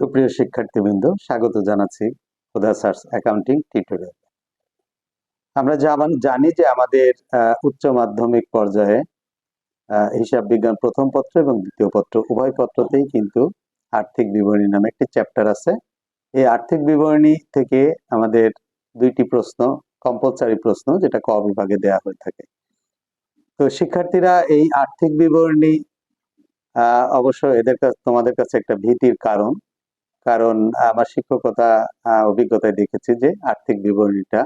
সুপ্রিয় শিক্ষার্থীবৃন্দ, স্বাগত জানাচ্ছি হুদা সার্চ অ্যাকাউন্টিং টিউটোরিয়াল। আমরা জানি যে আমাদের উচ্চ মাধ্যমিক পর্যায়ে হিসাব বিজ্ঞান প্রথম পত্র এবং দ্বিতীয় পত্র উভয় পত্রতেই কিন্তু আর্থিক বিবরণী নামে একটি চ্যাপ্টার আছে। এই আর্থিক বিবরণী থেকে আমাদের দুইটি প্রশ্ন কম্পালসারি প্রশ্ন, যেটা ক বিভাগে দেয়া হয়ে থাকে। তো শিক্ষার্থীরা এই আর্থিক বিবরণী অবশ্য এদের কাছে তোমাদের কাছে একটা ভীতির কারণ। কারণ আমার শিক্ষকতা অভিজ্ঞতায় দেখেছি যে আর্থিক বিবরণীটা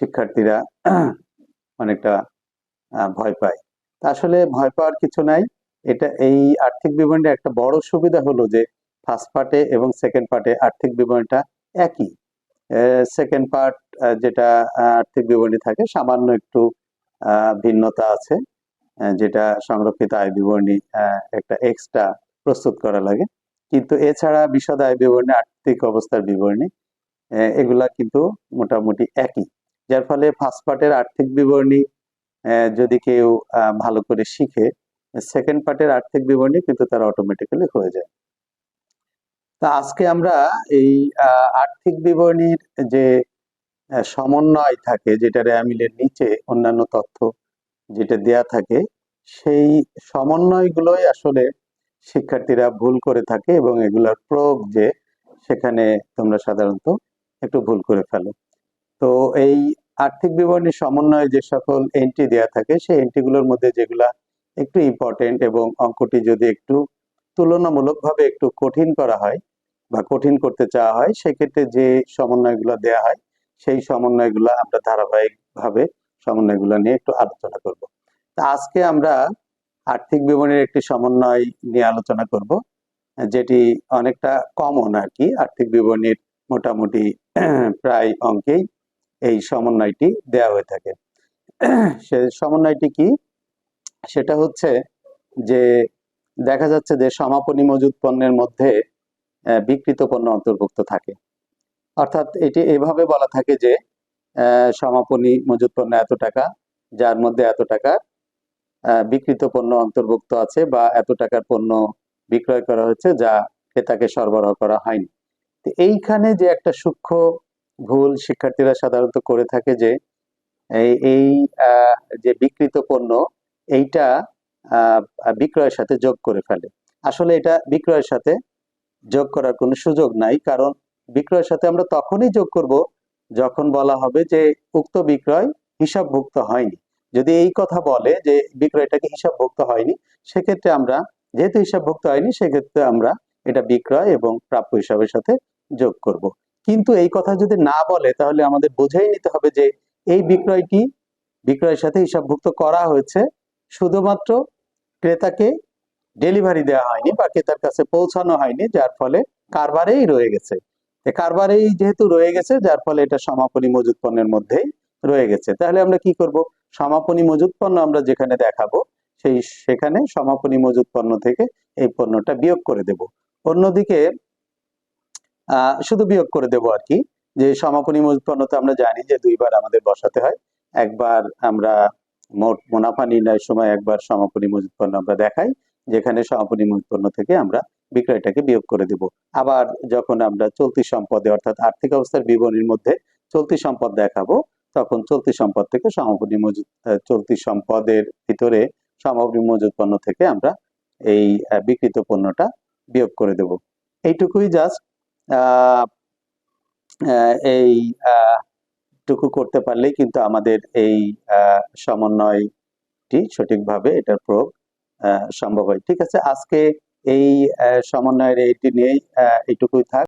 শিক্ষার্থীরা অনেকটা ভয় পায়। আসলে ভয় পাওয়ার কিছু নাই। এটা এই আর্থিক বিবরণীর একটা বড় সুবিধা হলো যে ফার্স্ট পার্টে এবং সেকেন্ড পার্টে আর্থিক বিবরণীটা একই। সেকেন্ড পার্ট যেটা আর্থিক বিবরণী থাকে সামান্য একটু ভিন্নতা আছে। যেটা সংরক্ষিত আয় বিবরণী একটা এক্সট্রা প্রস্তুত করা লাগে। কিন্তু এছাড়া বিশদ আয় বিবরণী, আর্থিক অবস্থার বিবরণী এগুলা কিন্তু মোটামুটি একই। যার ফলে ফার্স্ট পার্টের আর্থিক বিবরণী যদি কেউ ভালো করে শিখে, সেকেন্ড পার্টের আর্থিক বিবরণী কিন্তু তার অটোমেটিক্যালি হয়ে যায়। তা আজকে আমরা এই আর্থিক বিবরণীর যে সমন্বয় থাকে যেটা রেয়ামিলের নিচে অন্যান্য তথ্য যেটা দেয়া থাকে, সেই সমন্বয়গুলোই আসলে শিক্ষার্থীরা ভুল করে থাকে এবং এগুলোর প্রয়োগ যে সেখানে তোমরা সাধারণত একটু ভুল করে ফেলো। তো এই আর্থিক বিবরণী সমন্বয়ে যে সকল এন্ট্রি দেয়া থাকে, সেই এন্ট্রিগুলোর মধ্যে যেগুলা একটু ইম্পর্টেন্ট এবং অঙ্কটি যদি একটু তুলনামূলকভাবে একটু কঠিন করা হয় বা কঠিন করতে চাওয়া হয়, সেক্ষেত্রে যে সমন্বয়গুলো দেয়া হয়, সেই সমন্বয়গুলো আমরা ধারাবাহিকভাবে সমন্বয়গুলো নিয়ে একটু আলোচনা করব। তা আজকে আমরা আর্থিক বিবরণীর একটি সমন্বয় নিয়ে আলোচনা করব যেটি অনেকটা কমন আর কি আর্থিক বিবরণীর মোটামুটি প্রায় অঙ্কেই এই সমন্বয়টি দেয়া হয়ে থাকে। সে সমন্বয়টি কি? সেটা হচ্ছে যে দেখা যাচ্ছে যে সমাপনী মজুদ পণ্যের মধ্যে বিকৃত পণ্য অন্তর্ভুক্ত থাকে। অর্থাৎ এটি এভাবে বলা থাকে যে সমাপনী মজুদ পণ্য এত টাকা যার মধ্যে এত আহ, বিকৃত পণ্য অন্তর্ভুক্ত আছে বা এত টাকার পণ্য বিক্রয় করা হয়েছে যা ক্রেতাকে সরবরাহ করা হয়নি। এইখানে যে একটা সূক্ষ্ম ভুল শিক্ষার্থীরা সাধারণত করে থাকে যে, এই যে বিকৃত পণ্য, এইটা বিক্রয়ের সাথে যোগ করে ফেলে। আসলে এটা বিক্রয়ের সাথে যোগ করার কোনো সুযোগ নাই, কারণ বিক্রয়ের সাথে আমরা তখনই যোগ করব যখন বলা হবে যে উক্ত বিক্রয় হিসাবভুক্ত হয়নি। যদি এই কথা বলে যে বিক্রয়টাকে হিসাবভুক্ত হয়নি, সেক্ষেত্রে আমরা, যেহেতু হিসাবভুক্ত হয়নি, সেক্ষেত্রে আমরা এটা বিক্রয় এবং প্রাপ্য হিসাবের সাথে যোগ করব। কিন্তু এই কথা যদি না বলে, তাহলে আমাদের বুঝেই নিতে হবে যে এই বিক্রয়টি বিক্রয়ের সাথে হিসাবভুক্ত করা হয়েছে, শুধুমাত্র ক্রেতাকে ডেলিভারি দেওয়া হয়নি বা ক্রেতার কাছে পৌঁছানো হয়নি, যার ফলে কারবারেই রয়ে গেছে। কারবারেই যেহেতু রয়ে গেছে, যার ফলে এটা সমাপনী মজুত পণ্যের মধ্যেই রয়ে গেছে। তাহলে আমরা কি করব? সমাপনী মজুত পণ্য আমরা যেখানে দেখাবো, সেই সেখানে সমাপনী মজুত পণ্য থেকে এই পণ্যটা বিয়োগ করে দেব। অন্যদিকে শুধু বিয়োগ করে দেব আর কি, যে সমাপনী মজুত পণ্য তো আমরা জানি যে দুইবার আমাদের বসাতে হয়। একবার আমরা মোট মুনাফা নির্ণয়ের সময় একবার সমাপনী মজুত পণ্য আমরা দেখাই, যেখানে সমাপনী মজুত পণ্য থেকে আমরা বিক্রয়টাকে বিয়োগ করে দেব। আবার যখন আমরা চলতি সম্পদে, অর্থাৎ আর্থিক অবস্থার বিবরণীর মধ্যে চলতি সম্পদ দেখাবো তখন চলতি সম্পদ থেকে মজুত আহ, চলতি সম্পদের ভিতরে সমাপনী মজুত পণ্য থেকে আমরা এই বিকৃত পণ্যটা বিয়োগ করে দেব। এইটুকুই জাস্ট এই টুকু করতে পারলেই কিন্তু আমাদের এই সমন্বয়টি সঠিকভাবে এটার প্রয়োগ সম্ভব হয়। ঠিক আছে আজকে এই সমন্বয়ের এইটি নিয়েই এইটুকুই থাক।